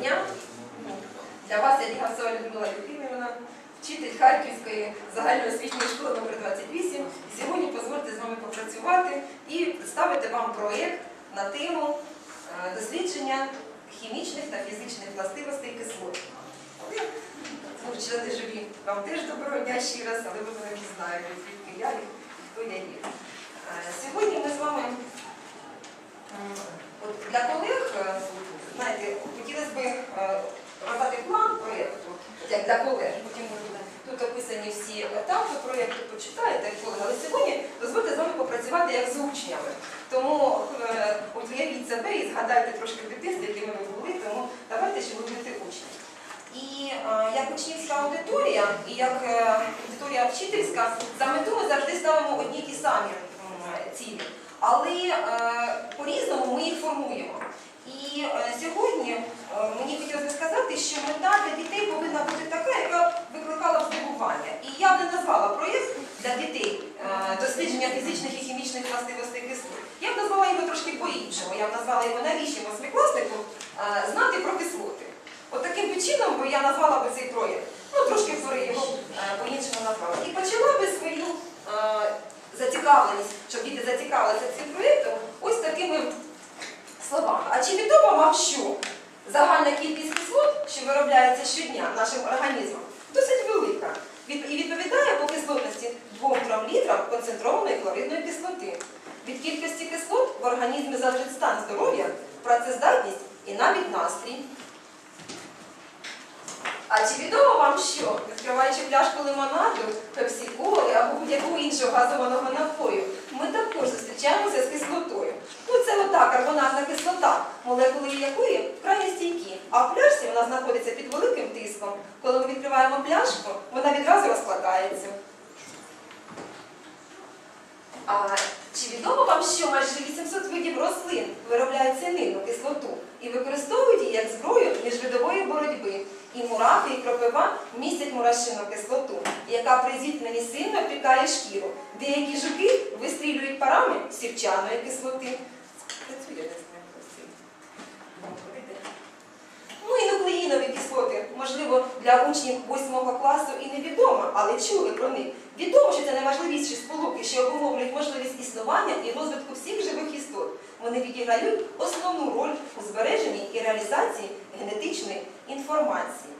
дня. Для вас я Лігасова Людмила Юхимівна, вчитель Харківської загальноосвітньої школи номер 28. Сьогодні дозвольте з вами попрацювати і представити вам проєкт на тему е, дослідження хімічних та фізичних властивостей кислот. Ну, члени журі, вам теж доброго дня ще раз, але ви мене пізнаєте, звідки я і хто я є. Е, Сьогодні ми з вами от для колег, е, знаєте, хотілося б е, роздати план проєкту, як для колег, потім тут описані всі етапи проєкту, почитаєте, колеги, але сьогодні дозвольте з вами попрацювати як з учнями. Тому е, уявіть себе і згадайте трошки дитинства, якими ви були, тому давайте, щоб ви будете учні. І е, як учнівська аудиторія, і як е, аудиторія вчительська, за мету ми завжди ставимо одні ті самі цілі. Але е, по-різному ми їх формуємо. І е, сьогодні е, мені хотілося сказати, що мета для дітей повинна бути така, яка викликала б здивування. І я не назвала проєкт для дітей е, дослідження фізичних і хімічних властивостей кислот. Я б назвала його трошки по-іншому. Я б назвала його навіщо восьмикласнику знати про кислоти. От таким чином я назвала би цей проєкт. Ну, трошки б його по-іншому назвала. І почала би свою зацікавленість, щоб діти зацікавилися цим проєктом, ось такими словами. А чи відомо вам, що загальна кількість кислот, що виробляється щодня нашим організмом, досить велика. І відповідає по кислотності 2-3 літрам концентрованої хлоридної кислоти. Від кількості кислот в організмі залежить стан здоров'я, працездатність і навіть настрій. А чи відомо вам, що, відкриваючи пляшку лимонаду, пепсі-коли або будь-якого іншого газованого напою, ми також зустрічаємося з кислотою. Ну карбонатна кислота, молекули якої вкрай стійкі, а в пляшці вона знаходиться під великим тиском. Коли ми відкриваємо пляшку, вона відразу розкладається. А чи відомо вам, що майже 800 видів рослин виробляють цянинну кислоту і використовують її як зброю міжвидової боротьби? І мурахи, і кропива містять мурашину кислоту, яка при зіткненні сильно впікає шкіру. Деякі жуки вистрілюють парами сірчаної кислоти. Працює десь не працює. І нуклеїнові кислоти, можливо, для учнів 8 класу і невідомо, але чули про них. Відомо, що це найважливіші сполуки, що обумовлюють можливість існування і розвитку всіх живих істот. Вони відіграють основну роль у збереженні і реалізації генетичної інформації.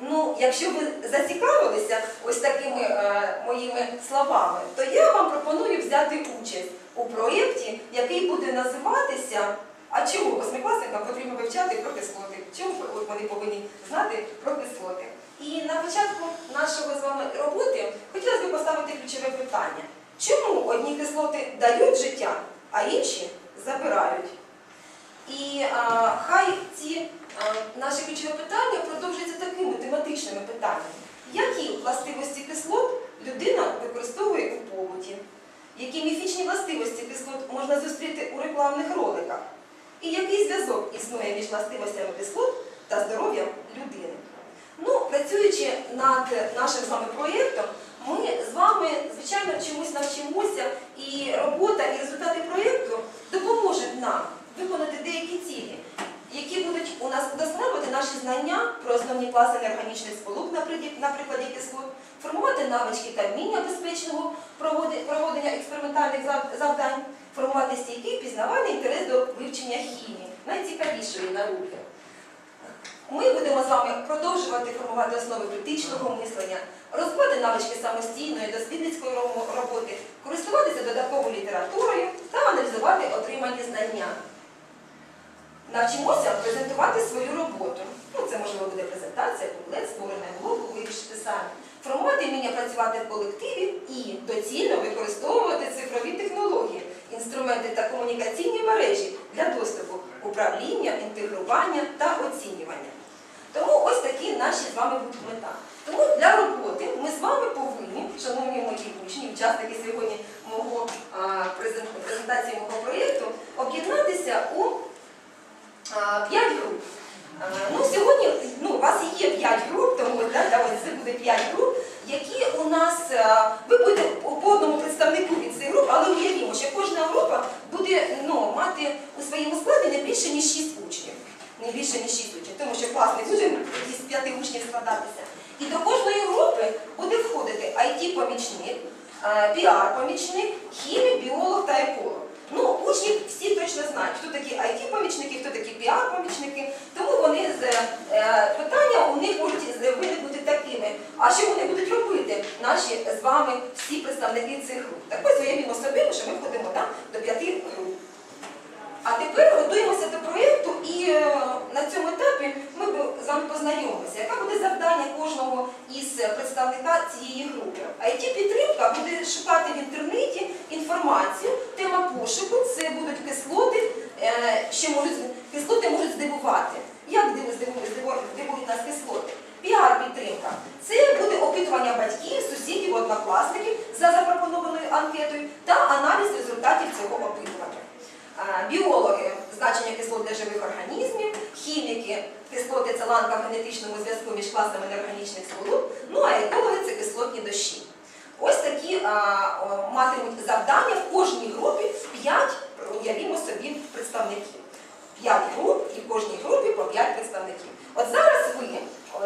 Ну, якщо ви зацікавилися ось такими е, моїми словами, то я вам пропоную взяти участь у проєкті, який буде називатися А чому восьмикласникам потрібно вивчати про кислоти? Чому вони повинні знати про кислоти? І на початку нашого з вами роботи хотілося б поставити ключове питання. Чому одні кислоти дають життя, а інші забирають? І а, хай ці а, наші ключові питання продовжуються такими тематичними питаннями. Які властивості кислот людина використовує у побуті? Які міфічні властивості кислот можна зустріти у рекламних роликах? І який зв'язок існує між властивостями кислот та здоров'ям людини? Ну, працюючи над нашим з вами проєктом, ми з вами, звичайно, чомусь навчимося, і робота, і результати проєкту допоможуть нам виконати деякі цілі, які будуть у нас удосконалювати наші знання про основні класи неорганічних сполук, на прикладі- кислот, формувати навички та вміння безпечного проводення експериментальних завдань, формувати стійкий пізнавальний інтерес до вивчення хімії, найцікавішої науки. Ми будемо з вами продовжувати формувати основи критичного мислення, розвивати навички самостійної дослідницької роботи, користуватися додатковою літературою та аналізувати отримані знання. Навчимося презентувати свою роботу. Ну, це можливо буде презентація, буклет, створене блогу, вирішити самі. Формувати вміння працювати в колективі і доцільно використовувати цифрові технології, інструменти та комунікаційні мережі для доступу, управління, інтегрування та оцінювання. Тому ось такі наші з вами будуть мета. Тому для роботи ми з вами повинні, шановні мої учні, учасники сьогодні мого презентації мого проєкту, об'єднатися у а, п'ять груп. Ну, сьогодні ну, у вас є 5 груп, тому да, це буде 5 груп, які у нас, ви будете по одному представнику від цих груп, але уявімо, що кожна група буде ну, мати у своєму складі не більше, ніж 6 учнів. Не більше, ніж 6 учнів. Тому що складатися. І до кожної групи буде входити IT-помічник, е, піар-помічник, хімік, біолог та еколог. Ну, учні всі точно знають, хто такі IT-помічники, хто такі піар-помічники, тому вони з е, питання у них можуть виникнути такими. А що вони будуть робити, наші з вами всі представники цих груп? Так ось уявімо собі, що ми входимо так, до п'яти груп. А тепер готуємося до проєкту і е, на цьому етапі ми з вами познайомимося, яке буде завдання кожного із представника цієї групи. it підтримка буде шукати в інтернеті інформацію, тема пошуку це будуть кислоти, е, що можуть кислоти можуть здивувати. Як диву- здиву- здиву- здивують нас кислоти? Піар-підтримка. Це буде опитування батьків, сусідів, однокласників за запропонованою анкетою та аналіз результатів цього опитування. Е, Біологи значення кислот для живих організмів, хіміки, кислоти це ланка в генетичному зв'язку між класами неорганічних сполук, ну а екологи це кислотні дощі. Ось такі а, матимуть завдання в кожній групі 5, уявімо собі, представників. 5 груп і в кожній групі по 5 представників. От зараз ви,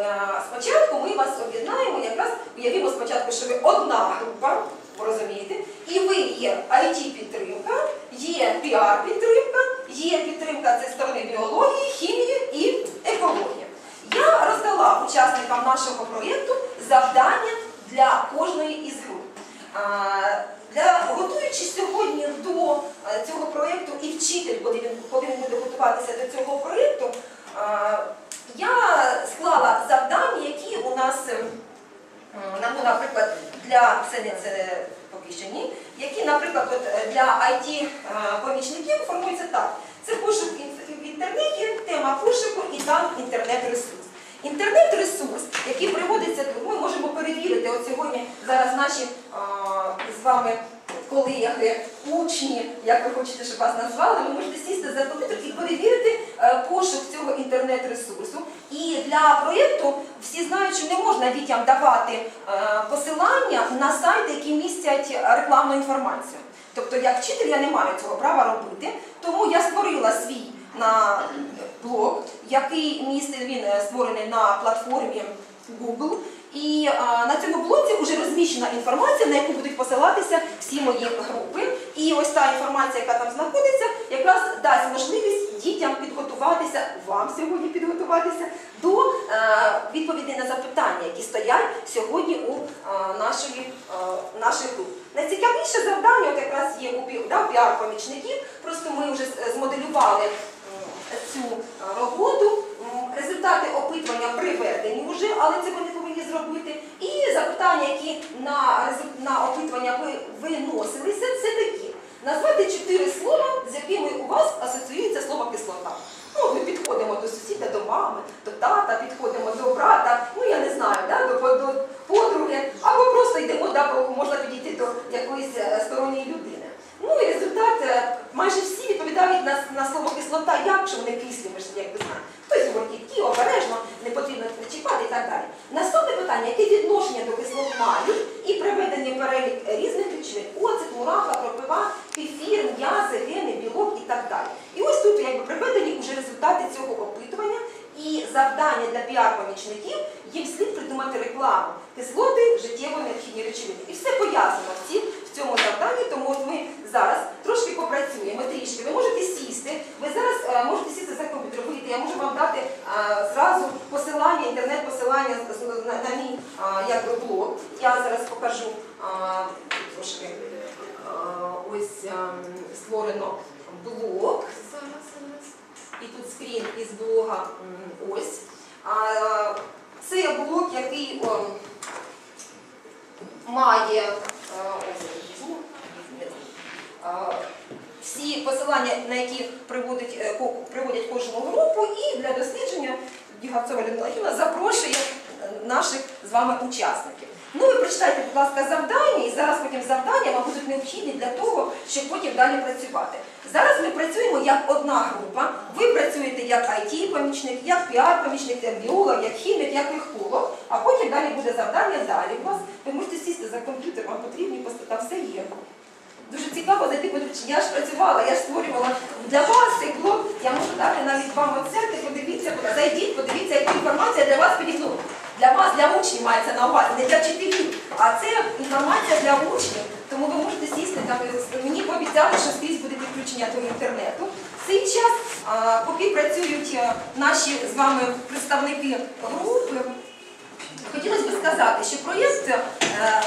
е, спочатку ми вас об'єднаємо, якраз уявімо спочатку, що ви одна група, ви розумієте, і ви є IT-підтримка, є піар-підтримка, є підтримка зі сторони біології, хімії і екології. Я роздала учасникам нашого проєкту завдання для кожної із груп. А, Для готуючись сьогодні до е, цього проєкту, і вчитель повинен, повинен буде готуватися цього проєкту, я склала завдання, які у нас, ем, ну, наприклад, для це це поки що ні, які, наприклад, е, для IT помічників формуються так. Це пошук в інтернеті, тема пошуку і там інтернет-ресурс. Інтернет-ресурс, який приводиться, ми можемо перевірити от сьогодні зараз наші з вами колеги, учні, як ви хочете, щоб вас назвали, ви можете сісти за комп'ютер і перевірити е, пошук цього інтернет-ресурсу. І для проєкту всі знають, що не можна дітям давати е, посилання на сайти, які містять рекламну інформацію. Тобто, як вчитель я не маю цього права робити, тому я створила свій на блог, який містить він е, створений на платформі Google. І а, на цьому блоці вже розміщена інформація, на яку будуть посилатися всі мої групи. І ось та інформація, яка там знаходиться, якраз дасть можливість дітям підготуватися, вам сьогодні підготуватися до е, відповідей на запитання, які стоять сьогодні у е, нашої, е, наших груп. Найцікавіше завдання, от якраз є у піар-помічників, просто ми вже змоделювали цю е, роботу. Результати опитування приведені вже, але це вони повинні зробити. І запитання, які на, на опитування ви виносилися, це такі. Назвати чотири слова, з якими у вас асоціюється слово кислота. Ну, ми підходимо до сусіда, до мами, до тата, підходимо до брата, ну я не знаю, да, до, до подруги, або просто йдемо, да, можна підійти до якоїсь е, сторонньої людини. Ну і результат е, майже всі відповідають на, на слово кислота, як що вони кислі, ми ж якби знаємо. Хтось говорить ті, обережно, не потрібно чіпати і так далі. Наступне питання, яке відношення до кислот мають і приведені перелік різних речовин, оцет, мураха, кропива, кефір, м'язи, гени, білок і так далі. І ось тут якби приведені вже результати цього опитування і завдання для піар-помічників їм слід придумати рекламу, кислоти, життєво необхідні речовини. І все пояснено в, в цьому завданні, тому от ми зараз трошки попрацюємо, трішки. Ви можете сісти, ви зараз е, можете сісти за комп'ютер, я можу вам дати е, зразу посилання, інтернет-посилання на, мій е, якби, блог. Я зараз покажу трошки ось створено блог. Зараз. І тут скрін із блога ось. Це блок, який має е, всі посилання, на які е, приводять кожну групу, і для дослідження Дігавцова Людмила запрошує е, наших з вами учасників. Ну, ви прочитайте, будь ласка, завдання, і зараз потім завдання вам будуть необхідні для того, щоб потім далі працювати. Зараз ми працюємо як одна група. Ви працюєте як IT-помічник, як піар-помічник, як біолог, як хімік, як еколог, а потім далі буде завдання далі. У вас ви можете сісти за комп'ютер, вам потрібні там все є. Дуже цікаво зайти, подивитися. Я ж працювала, я ж створювала для вас цей блог. Я можу дати навіть вам оцерти, подивіться, зайдіть, подивіться, яка інформація для вас підігнула. Для вас, для учнів мається на увазі, не для вчителів, а це інформація для учнів. Тому ви можете сісти там. Мені пообіцяли, що скрізь буде підключення до інтернету. Цей час, поки працюють е, наші з вами представники групи, Хотілося б сказати, що проєкт, е,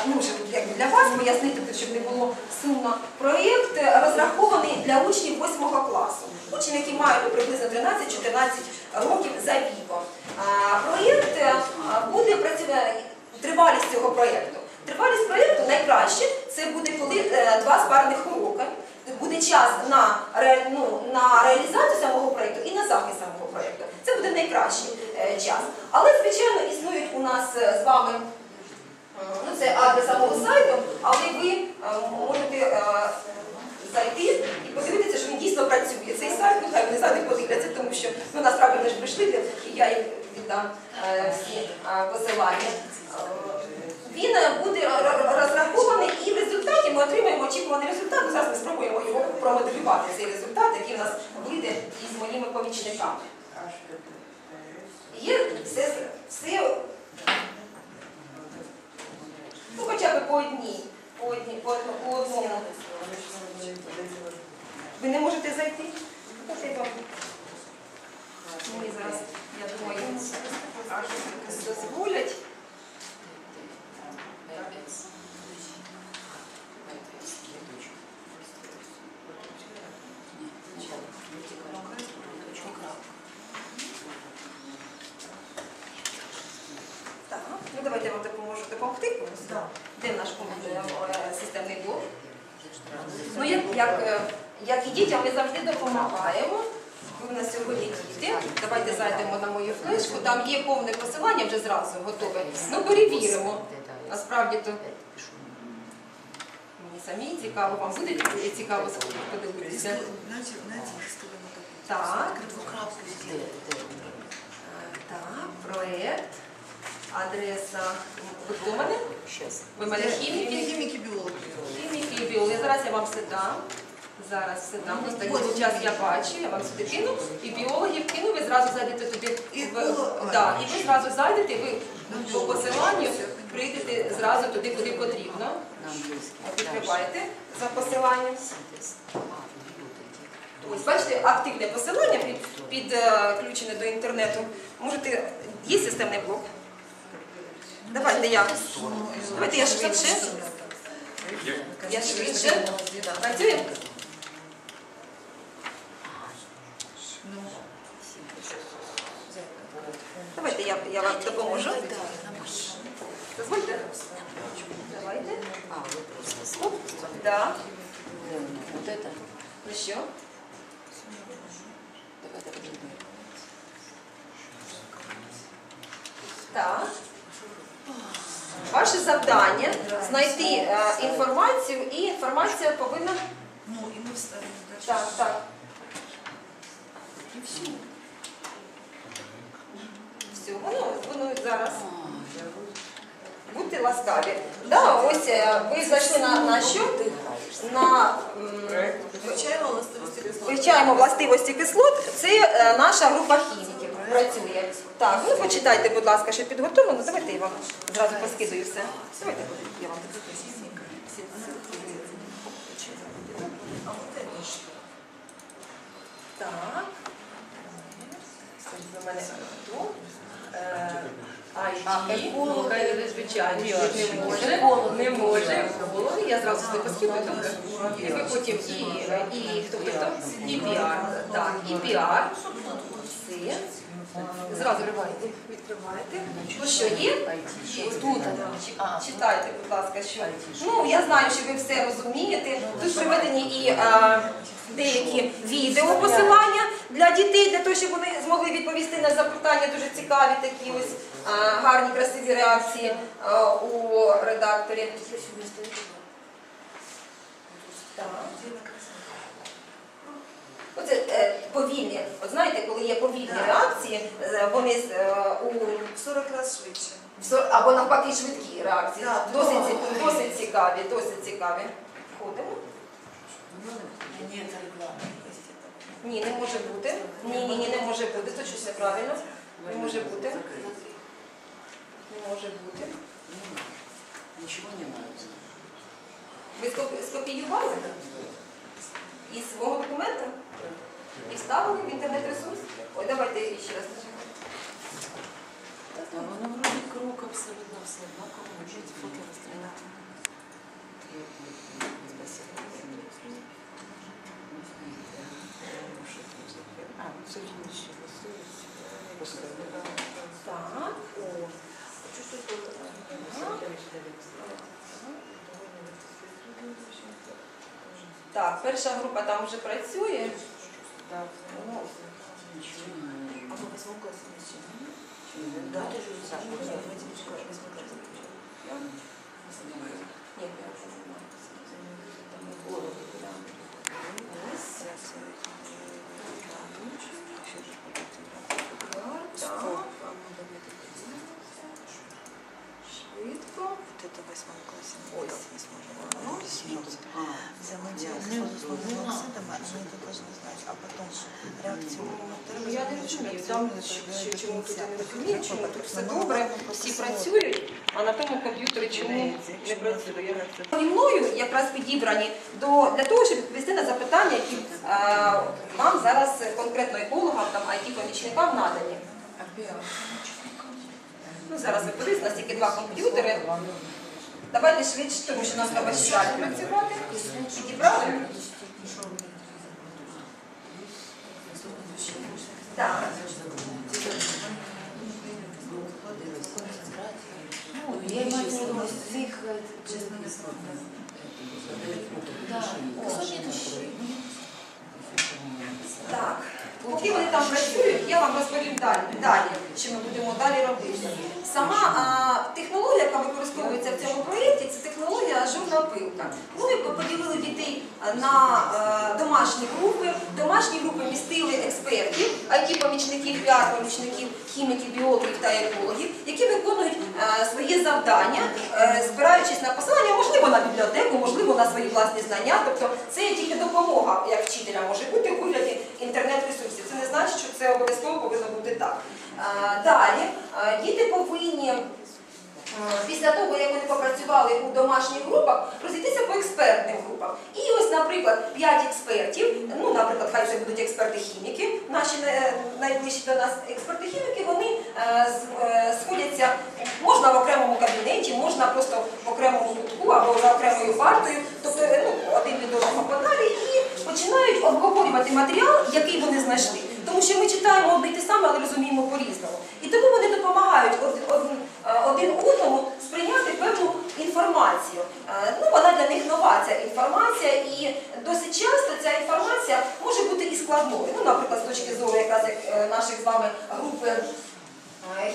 ну якби для вас пояснити, щоб не було сумно, проєкт е, розрахований для учнів 8 класу, учнів, які мають приблизно 13-14 років за віком. Проєкт е, буде працювати, тривалість цього проєкту. Тривалість проєкту найкраще це буде коли е, два спарних уроки. Буде час на, ну, на реалізацію самого проєкту і на захист самого проєкту. Це буде найкращий е, час. Але, звичайно, існують у нас з вами ну, це адрес самого сайту, але ви можете зайти і подивитися, що він дійсно працює. Цей сайт, ну хай вони самі подивляться, тому що ну, насправді вони ж прийшли, і я їм віддам е, всі е, посилання. Е, Він е, буде ро- ро- розрахований і в результаті ми отримаємо очікуваний результат. Ну, Зараз ми спробуємо його промоделювати, цей результат, який у нас вийде із моїми помічниками. Є все, все ну, хоча б по одній, по одній, по, одному- по одному. Ви не можете зайти? От я вам- Мені зараз, я думаю, дозволять. Так, ну давайте я вам допоможу допомогти. Де наш е, е, системний блок? Ну, як, як, е, як і дітям ми завжди допомагаємо. Ви в нас сьогодні діти. Давайте зайдемо на мою флешку. Там є повне посилання вже зразу готове. Ну, перевіримо. Насправді то мені самі цікаво, вам буде цікаво подивитися. Так. Е, Так, проєкт, адреса. Ви хто мене? Ви мене хіміки? Хіміки біологи. Хіміки і біологи. Зараз я вам все дам. Зараз все дам. Ось такий час я бачу, я вам сюди кину. І біологів кину, ви зразу зайдете туди. І в- було- да, і ви зразу зайдете, ви по посиланню прийдете зразу туди, куди потрібно. От Відкривайте за посиланням. Ось, бачите, активне посилання під, підключене до інтернету. Можете, є системний блок? Давайте я. Давайте я швидше. Я швидше. Працюємо? Давайте я, я вам допоможу. Дозвольте. Давайте. А, Оп. Да. Вот это. Ну що? Давай, давай, давай. Так. Ваше завдання знайти е, інформацію, і інформація повинна. Ну, і ми вставимо. Так, так. І все. Все, воно, воно зараз. Будьте ласкаві. Да, ось е, ви зайшли на, на що? На м, Вивчаємо властивості кислот. вивчаємо властивості кислот. Це е, наша група хіміків працює. Так, ну почитайте, будь ласка, що підготовлено. Давайте я вам зразу поскидую все. Давайте я вам Так. Це в мене хто? Е, ID. Ну, звичайно, не може, не може. Екологи, Я зразу сюди поскидую. І потім і, хто хто? І піар. Так, і піар. Все. Зразу відкривайте. Відкривайте. Ну що, є? Тут. Читайте, будь ласка, що. Ну, я знаю, що ви все розумієте. Тут приведені і е, деякі відео посилання для дітей, для того, щоб вони змогли відповісти на запитання. Дуже цікаві такі ось е, гарні, красиві реакції е, у редакторі. Так. Оце е, повільні. От знаєте, коли є повільні реакції, е, вони з, е, у 40 разів швидше. Або навпаки швидкі реакції. Так, Досить, ці- досить цікаві, досить цікаві. Входимо. Ні, це реклама. Ні, не може бути. Ні, ні, ні, не може бути. Тут щось неправильно. Не може бути. Не може бути. Не надо. Ничего не надо. Ви скопі- скопіювали із свого документа і вставили в інтернет-ресурс? Ой, давайте ще раз нажмемо. А воно вроде круг абсолютно все однаково. Можете фото следующий. Так. О. Так, перша група там вже працює. Ну, Ничего не надо. А вы в восьмом классе ничего? Ничего не Да, надо. ты же Саша, я в восьмом классе восьмой класс отвечаю. я- Ні, я вже не знаю. Там було, да. Ось. Ще чому тут я не розумію, чому тут все добре, всі працюють, а на тому комп'ютері чому не працює. Зі мною якраз підібрані до, для того, щоб відповісти на запитання, які е, вам зараз конкретно екологам, там, IT-помічникам надані. Ну, зараз ви подивіться, у нас тільки два комп'ютери. Давайте швидше, тому що нам треба ще далі працювати. Підібрали? Так. Ну, я имею в виду с их, э, Честно не знаю. Да, сотни тысяч. Так, поки вони там працюють, я вам розповім далі, далі що ми будемо далі робити. Сама а, технологія, яка використовується в цьому проєкті, це технологія ажурна пилка. Ми поділили дітей на а, домашні групи. Домашні групи містили експертів, IT-помічників, піар-помічників, хіміків, біологів та екологів, які виконують а, своє завдання, е, спираючись на посилання, можливо, на бібліотеку, можливо, на свої власні знання. Тобто це тільки допомога як вчителя може бути у вигляді інтернет-ресурсів. Це не значить, що це обов'язково повинно бути так. Далі діти повинні е, після того, як вони попрацювали у домашніх групах, розійтися по експертним групам. І ось, наприклад, 5 експертів, ну, наприклад, хай це будуть експерти-хіміки, наші найближчі до нас експерти-хіміки, вони е, е, сходяться, можна в окремому кабінеті, можна просто в окремому кутку або за окремою партою, тобто ну, один від одного подалі, починають обговорювати матеріал, який вони знайшли. Тому що ми читаємо одне й те саме, але розуміємо по-різному. І тому вони допомагають е, один одному сприйняти певну інформацію. Е, Ну, вона для них нова ця інформація, і досить часто ця інформація може бути і складною. Ну, наприклад, з точки зору якраз як е, наших з вами групи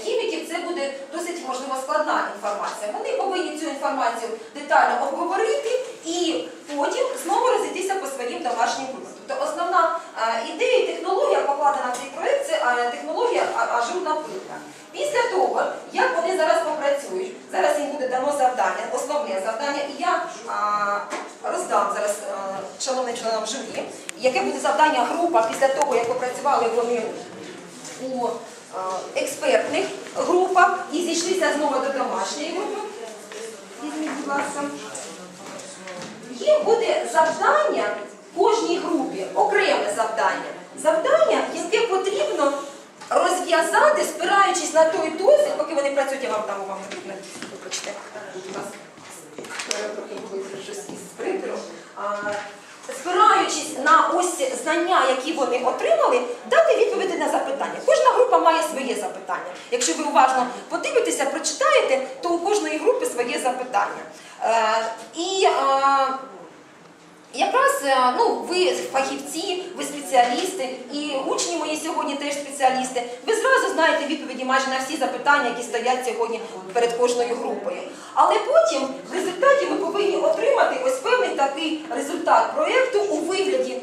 Хіміків це буде досить можливо складна інформація. Вони повинні цю інформацію детально обговорити і потім знову розійтися по своїм домашнім групам. Тобто основна е, ідея і технологія покладена в цей проєкт це е, технологія ажурна пилка. Після того, як вони зараз попрацюють, зараз їм буде дано завдання, основне завдання, і я роздам зараз е, шановним членам журі, яке буде завдання група після того, як попрацювали вони у експертних групах і зійшлися знову до домашньої групи. Візьміть, будь ласка. Їм буде завдання в кожній групі, окреме завдання. Завдання, яке потрібно розв'язати, спираючись на той досвід, поки вони працюють, я вам там вам вибачте. Спираючись на ось знання, які вони отримали, дати відповіді на запитання. Кожна група має своє запитання. Якщо ви уважно подивитеся, прочитаєте, то у кожної групи своє запитання. Е, і ну, ви фахівці, ви спеціалісти, і учні мої сьогодні теж спеціалісти. Ви зразу знаєте відповіді майже на всі запитання, які стоять сьогодні перед кожною групою. Але потім в результаті ви повинні отримати ось певний такий результат проєкту у вигляді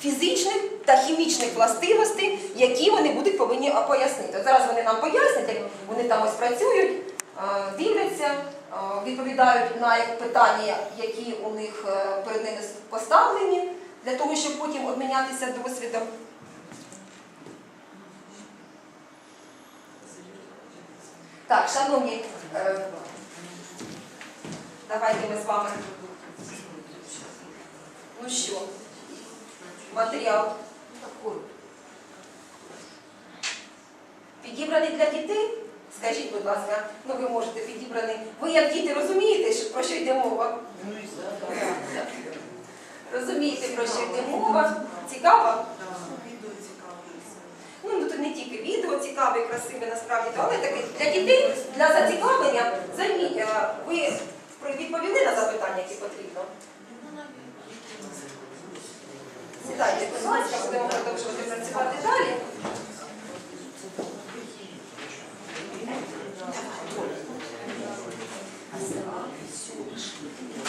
фізичних та хімічних властивостей, які вони будуть повинні пояснити. Зараз вони нам пояснять, як вони там ось працюють, е, дивляться, е, відповідають на питання, які у них е, перед ними поставлені, для того, щоб потім обмінятися досвідом. Так, шановні, е, давайте ми з вами. Ну що, матеріал підібраний для дітей? Скажіть, будь ласка, ну ви можете підібраний. Ви як діти розумієте, про що йде мова? Розумієте, про що йде мова? Цікаво? Ну, ну тут не тільки відео цікаве, красиве насправді, але таке для дітей, для зацікавлення, займі, е, ви відповіли на запитання, які потрібно? Сідайте, будь ласка, будемо продовжувати працювати далі. Hast du auch so geschrieben?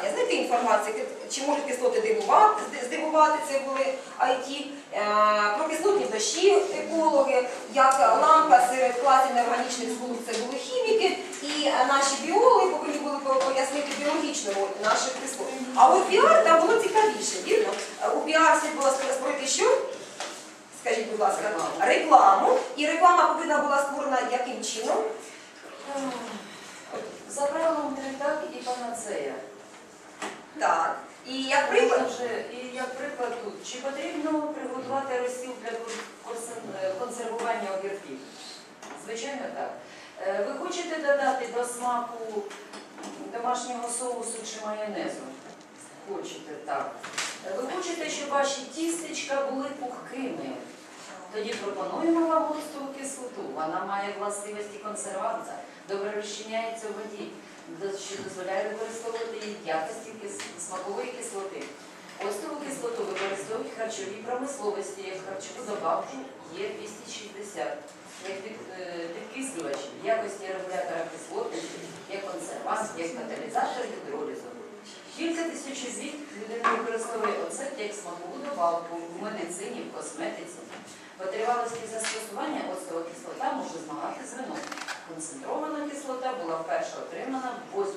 Запитання. Знайти інформацію, чи можуть кислоти дивувати, здивувати, це були IT, е, про кислотні дощі екологи, як лампа серед класів неорганічних сполук, це були хіміки, і наші біологи повинні були пояснити біологічну роль наших кислот. А от піар там було цікавіше, вірно? У піар слід було створити що? Скажіть, будь ласка, рекламу. І реклама повинна була створена яким чином? За правилом три так і панацея. Так. І як приклад, вже, і як приклад тут, чи потрібно приготувати розсіл для е, консервування огірків? Звичайно, так. Е, Ви хочете додати до смаку домашнього соусу чи майонезу? Хочете, так. Ви хочете, щоб ваші тістечка були пухкими? Тоді пропонуємо вам густу кислоту. Вона має властивості консерванта, добре розчиняється в воді, що дозволяє використовувати в якості смакової кислоти. Оцтову кислоту використовують в харчовій промисловості як харчову добавку Є260, як під- е, підкислювач в якості регулятора кислотності, як консервант, як каталізатор гідролізу. Кілька тисяч літ людина використовує оцет як смакову добавку в медицині, в косметиці. По тривалості застосування оцтова кислота може змагати з. Концентрована кислота була вперше отримана в 8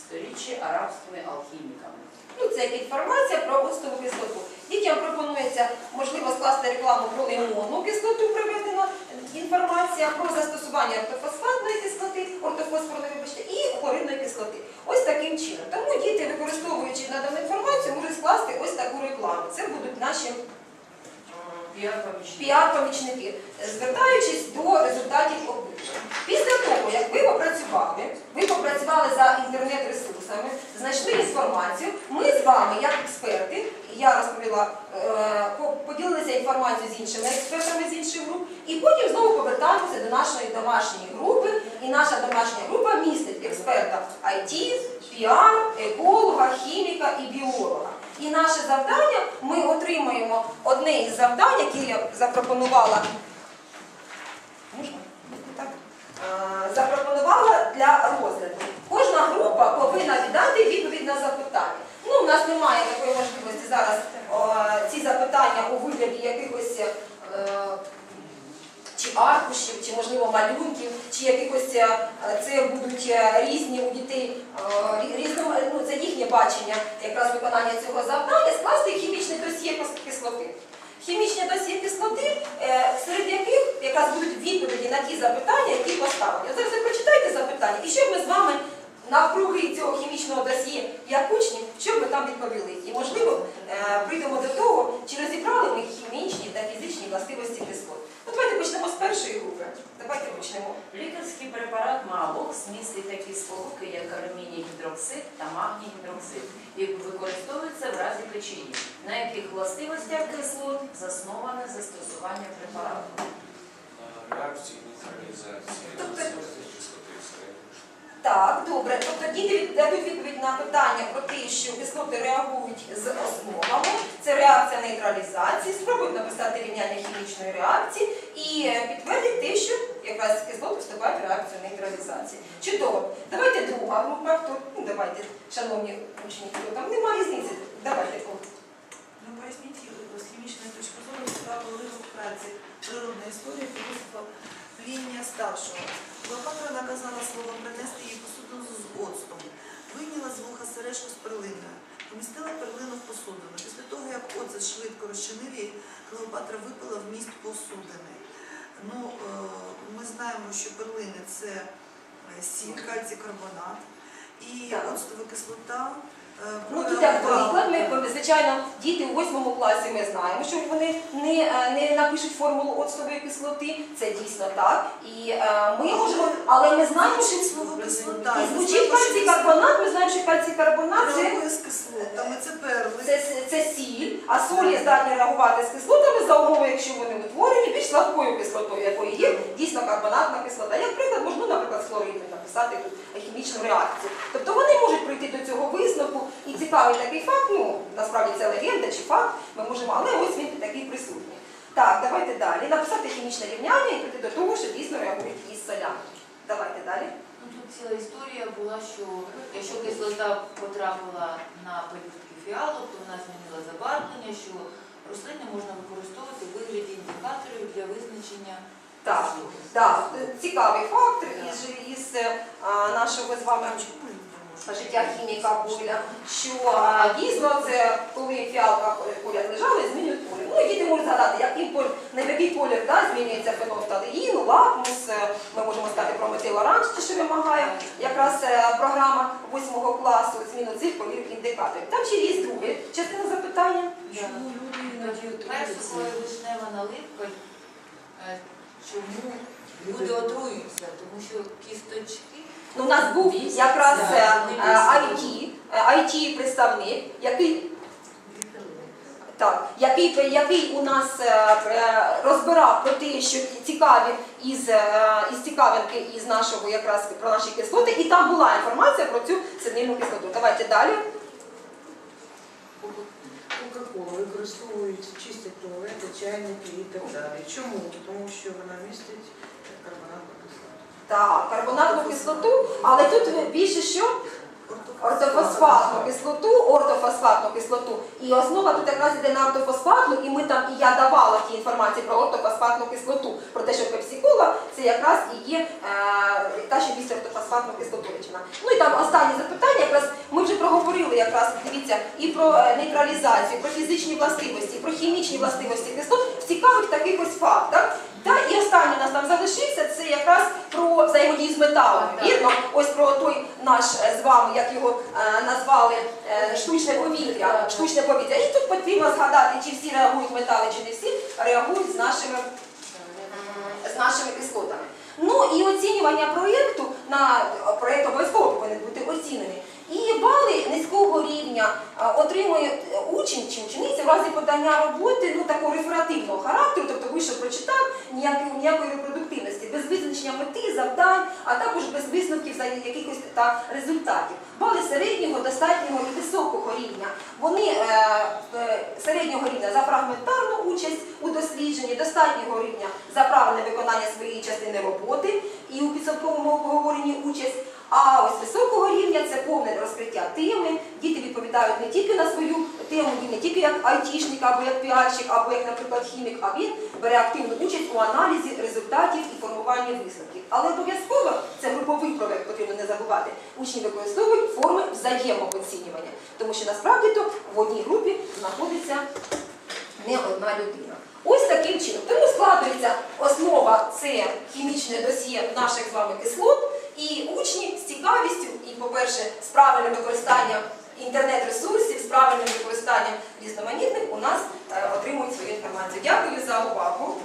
сторіччі арабськими алхіміками. ну це як інформація про оцтову кислоту. Дітям пропонується, можливо, скласти рекламу про лимонну кислоту, приведена інформація про застосування ортофосфатної кислоти, ортофосфорної, вибачте, і хлоридної кислоти. Ось таким чином. Тому діти, використовуючи надану інформацію, можуть скласти ось таку рекламу. Це будуть наші. Піар-помічники, звертаючись до результатів опитування. Після того, як ви попрацювали, ви попрацювали за інтернет-ресурсами, знайшли інформацію, ми з вами, як експерти, я розповіла, е, поділилися інформацією з іншими експертами з інших груп, і потім знову повертаємося до нашої домашньої групи. І наша домашня група містить експерта IT, піар, еколога, хіміка і біолога. І наше завдання ми отримуємо одне із завдань, які я запропонувала. Можна? Так? Запропонувала для розгляду. Кожна група повинна віддати відповідь на запитання. Ну, у нас немає такої можливості зараз о, ці запитання у вигляді якихось аркушів, чи можливо малюнків, чи якихось е, це будуть е, різні у дітей е, різно, ну, це їхнє бачення якраз виконання цього завдання, скласти хімічне досьє кислоти. Хімічне досьє кислоти, серед яких якраз будуть відповіді на ті запитання, які поставлені. От Зараз ви прочитайте запитання, і щоб ми з вами навкруги цього хімічного досьє, як учні, щоб ми там відповіли. І можливо прийдемо до того, чи розібрали ми хімічні та фізичні властивості кислот. Давайте почнемо з першої групи. Давайте почнемо. Лікарський препарат Маалокс містить такі сполуки, як алюміній гідроксид та магній гідроксид, які використовуються в разі печії, на яких властивостях кислот засноване застосування препарату. реакції нейтралізації Тобто- кислоти. Так, добре. Тобто діти дадуть відповідь на питання про те, що кислоти реагують з основами. Нейтралізації. Спробують написати рівняння хімічної реакції і е, підтвердять те, що якраз кислоти вступають запускати реакцію нейтралізації. Чудово. Давайте друга група. Хто? Ну, давайте, шановні учні, хто там немає різниці. Давайте. о. Ну, поясніть з хімічної точки зору справу уривок праці природної історії філософа Плінія старшого. Клеопатра наказала слово принести їй посуду з оцтом. Вийняла з вуха сережку з перлиною, помістила перлину в посудину. Після того, як оцет швидко розчинив її, Клеопатра випила вміст посудини. Ну, е, ми знаємо, що перлини це е, сіль, кальцій карбонат і оцтова кислота. е, Ну тут як приклад, ми звичайно діти у восьмому класі ми знаємо, що вони не, не напишуть формулу оцтової кислоти. Це дійсно так. І ми можемо, але ми знаємо, що слово кислота. і звучить кальцій карбонат. Ми знаємо, що кальцій карбонат це, Реагує з кислотами, це перли. це, це сіль, а солі здатні реагувати з кислотами за умови, якщо вони утворені більш слабкою кислотою, якою є дійсно карбонатна кислота. Як приклад, можна, наприклад, з хлоридом написати тут хімічну реакцію. Тобто вони можуть прийти до цього висновку, і цікавий такий факт, ну насправді це легенда чи факт, ми можемо, але ось він такий присутній. Так, давайте далі. Написати хімічне рівняння і прийти до того, що дійсно реагують із солями. Давайте далі. Ну, тут ціла історія була, що якщо кислота потрапила на пелюстки фіалок, то вона змінила забарвлення, що рослини можна використовувати в вигляді індикаторів для визначення Так, так, цікавий фактор із, із а, нашого з вами життя хіміка Боля, що а, дійсно це коли фіалка поряд лежала, змінюють колір. Ну діти можуть згадати, який колір, на який колір да, змінюється фенофталеїн, лакмус, е, ми можемо сказати про метил-оранж, що вимагає якраз е, програма 8 класу зміну цих кольорів індикаторів. Там ще є друге частина запитання. Чому люди іноді персикова і вишнева наливка, е, чому люди отруються? Тому що кісточки Ну, у нас був якраз да, е, е. IT, е, IT представник, який Так, який, який у нас розбирав про те, що цікаві із, із цікавинки із нашого якраз про наші кислоти, і там була інформація про цю синильну кислоту. Давайте далі. Кока-колу використовують, чистять туалети, чайники і так далі. Чому? Тому що вона містить. Так, карбонатну кислоту, але тут більше що? Ортофосфатну кислоту, ортофосфатну кислоту. І основа тут якраз йде на ортофосфатну, і ми там, і я давала ті інформації про ортофосфатну кислоту, про те, що пепсикола це якраз і є е, та, що містить ортофосфатну кислоту речовина. Ну і там останнє запитання, якраз ми вже проговорили якраз, дивіться, і про е, нейтралізацію, про фізичні властивості, про хімічні властивості кислот в цікавих таких ось фактах. Та і останній у нас там залишився, це якраз про взаємодію з металом. Вірно, ось про той наш е, з вами, як його е, назвали, е, штучне повітря. Штучне повітря. І тут потрібно згадати, чи всі реагують метали, чи не всі реагують з нашими, з нашими кислотами. Ну і оцінювання проєкту на проєкт обов'язково повинен бути оцінений. І бали низького рівня отримує е, учень чи учениця в разі подання роботи ну, такого реферативного характеру, тобто вийшов прочитав ніякої, ніякої репродуктивності, без визначення мети, завдань, а також без висновків за якихось та результатів. Бали середнього, достатнього і високого рівня. Вони е, е, середнього рівня за фрагментарну участь у дослідженні, достатнього рівня за правильне виконання своєї частини роботи і у підсумковому обговоренні участь. А ось високого рівня це повне розкриття теми. Діти відповідають не тільки на свою тему, він не тільки як айтішник, або як піарщик, або як, наприклад, хімік, а він бере активну участь у аналізі результатів і формуванні висновків. Але обов'язково це груповий проект, потрібно не забувати. Учні використовують форми взаємооцінювання, тому що насправді то в одній групі знаходиться не одна людина. Ось таким чином. Тому складується основа це хімічне досьє наших з вами кислот, і учні з цікавістю, і, по-перше, з правильним використанням інтернет-ресурсів, з правильним використанням різноманітних у нас е, отримують свою інформацію. Дякую за увагу.